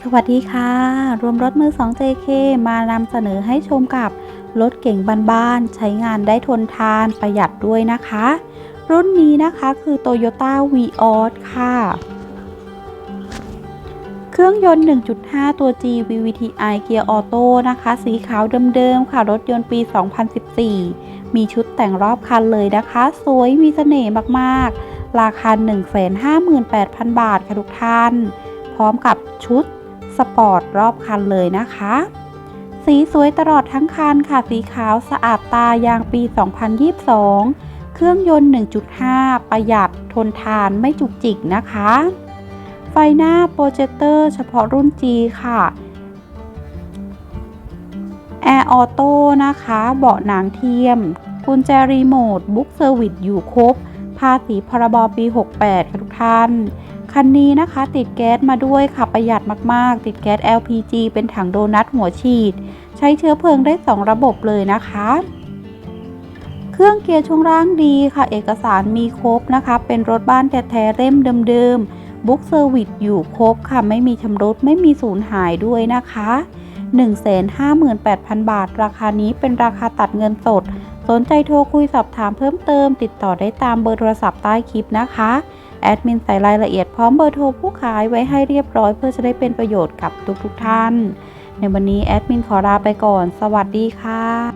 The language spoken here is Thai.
สวัสดีค่ะ รวมรถมือ 2 JK มานำเสนอให้ชมกับรถเก่งบ้านๆใช้งานได้ทนทานประหยัดด้วยนะคะ รุ่นนี้นะคะคือ Toyota Vios ค่ะ เครื่องยนต์ 1.5 ตัว G VVTi เกียร์ออโต้นะคะ สีขาวเดิมๆค่ะ รถยนต์ปี 2014 มีชุดแต่งรอบคันเลยนะคะ สวยมีเสน่ห์มากๆ ราคา 158,000 บาทค่ะทุกท่าน พร้อมกับชุด ปอร์ตรอบคันเลยนะคะ สีสวยตลอดทั้งคันค่ะ สีขาวสะอาดตายางปี 2022 เครื่องยนต์ 1.5 ประหยัดทนทานไม่จุกจิกนะคะ ไฟหน้าโปรเจคเตอร์เฉพาะรุ่น G ค่ะแอร์ออโต้นะคะ เบาะหนังเทียม กุญแจรีโมท บุ๊กเซอร์วิสอยู่ครบ ภาษีพรบปี 68 ค่ะทุกท่าน คันนี้นะคะติดแก๊สมาด้วยค่ะประหยัดมากๆ ติดแก๊ส LPG เป็นถังโดนัทหัวฉีด ใช้เชื้อเพลิงได้ 2 ระบบเลยนะคะ เครื่องเกียร์ช่วงล่างดีค่ะ เอกสารมีครบนะคะ เป็นรถบ้านแท้ๆเล่มเดิมๆบุ๊กเซอร์วิสอยู่ครบค่ะ ไม่มีชำรุดไม่มีสูญหายด้วยนะคะ 158,000 บาท ราคานี้เป็นราคาตัดเงินสด สนใจโทรคุยสอบถามเพิ่มเติม ติดต่อได้ตามเบอร์โทรศัพท์ใต้คลิปนะคะ แอดมินใส่รายละเอียดพร้อมเบอร์โทรผู้ขายไว้ให้เรียบร้อยเพื่อจะได้เป็นประโยชน์กับทุกๆท่าน ในวันนี้แอดมินขอลาไปก่อน สวัสดีค่ะ